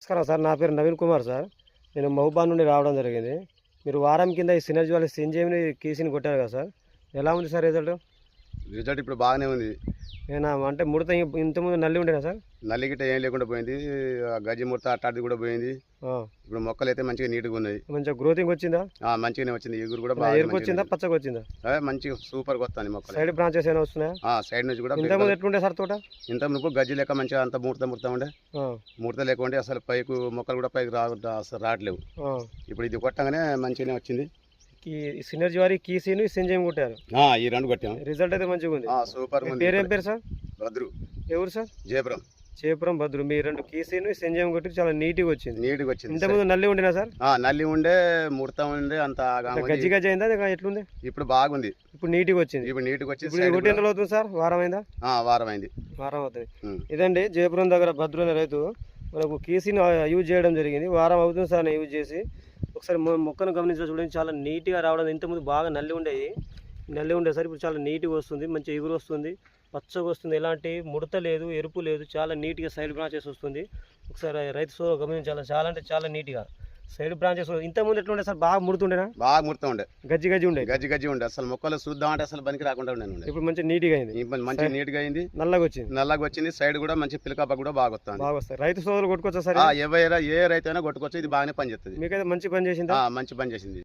నమస్కారం సార్ నా పేరు నవీన్ కుమార్ సార్. నేను మహబూబా నుండి రావడం జరిగింది. మీరు వారం కింద ఈ సినర్జీ వాళ్ళ సింజేమిని కీసిని కొట్టారు కదా సార్. ఎలా ఉంది సార్ రిజల్ట్? రిజల్ట్ ఇప్పుడు బాగానే ఉంది. నేను అంటే ముడత ఇంతకుముందు నల్లి ఉండేనా సార్? నల్లి గిట్ట ఏం లేకుండా పోయింది. గజ్జి ముడత అట్టాడిది కూడా పోయింది. ఇప్పుడు మొక్కలు అయితే మంచిగా నీట్గా ఉన్నాయి. మంచిగా గ్రోతింగ్ వచ్చిందా? మంచిగానే వచ్చింది. ఎగురు కూడా బాగా ఎరుపు వచ్చిందా? పచ్చగా వచ్చిందా? మంచిగా సూపర్గా వస్తుంది మొక్కలు. సైడ్ బ్రాంచెస్ ఏమైనా వస్తున్నాయా? ఆ సైడ్ నుంచి కూడా ఇంతకుముందు ఎట్లుండే సార్ తోట? ఇంత మునుపు గజ్జి లెక్క మంచిగా అంత ముడత ముడత ఉండే. ముడత లేక ఉండే అసలు పైకి మొక్కలు కూడా పైకి రా రావట్లేవు. ఇప్పుడు ఇది కొట్టగానే మంచిగానే వచ్చింది. ఈ సినర్జీ వారి కీసీని సింజేమి కొట్టారు. ఆ, ఈ రెండు కొట్టాం. రిజల్ట్ అయితే మంచిగా ఉంది. ఆ, సూపర్ పేరు పేరు సార్? భద్రు. ఎవరు సార్? జయపురం. చేపురం భద్రు. మీ రెండు కీసీని సింజేమి కొట్టి చాలా నీట్గా వచ్చింది. నీట్గా వచ్చింది ఇంతకుముందు నల్లి ఉండేనా సార్? ఆ, నల్లి ఉండే ముడత ఉండే అంత. గజ్జి గజ్జి అయిందా? ఎట్లుంది? ఇప్పుడు బాగుంది. ఇప్పుడు నీట్గా వచ్చింది. ఇప్పుడు నీట్గా వచ్చింది ఇప్పుడు ఒకటి ఎన్ని రోజులు అవుతుంది సార్? వారం అయిందా? ఆ, వారం అయింది. వారం అవుతుంది. ఇదండి జయపురం దగ్గర భద్రు అనే రైతు. మనకు కీసీని యూజ్ చేయడం జరిగింది. వారం అవుతుంది సార్ నేను యూజ్ చేసి. ఒకసారి మొక్కను గమనించిన చూడండి. చాలా నీట్గా రావడం ఇంతకుముందు బాగా నల్లి ఉండేది. నల్లి ఉండేసరి ఇప్పుడు చాలా నీట్గా వస్తుంది మంచి ఎగురు వస్తుంది పచ్చగా వస్తుంది. ఎలాంటి ముడత లేదు ఎరుపు లేదు చాలా నీట్గా సైడ్ బ్రాంచెస్ వస్తుంది. ఒకసారి రైతు సో గమనించాలి. చాలా అంటే చాలా నీట్గా. సైడ్ బ్రాంచెస్ ఇంతకుముందు ఎట్లుండే సార్? బాగా ముడుతుండేనా? బాగా ముడతా ఉండే. గజ్జి గజ్జి ఉండే? గజ్జి గజ్జి ఉండే. అసలు మొక్కలు చూద్దాం అంటే అసలు పనికి రాకుండా ఉండే. ఇప్పుడు మంచి నీట్గా అయింది. మంచిగా నీట్గా అయింది. నల్లగా వచ్చింది. నల్లగా వచ్చింది. సైడ్ కూడా మంచి పిలకప్ప కూడా బాగా వస్తుంది. బాగా వస్తాయి. రైతు సోదరులు కొట్టుకోవచ్చా సార్? ఎవరైనా ఏ రైతు అయినా కొట్టుకోవచ్చు ఇది బాగానే పనిచేస్తుంది మీకైతే మంచి పని చేసిందా? ఆ, మంచి పని చేసింది.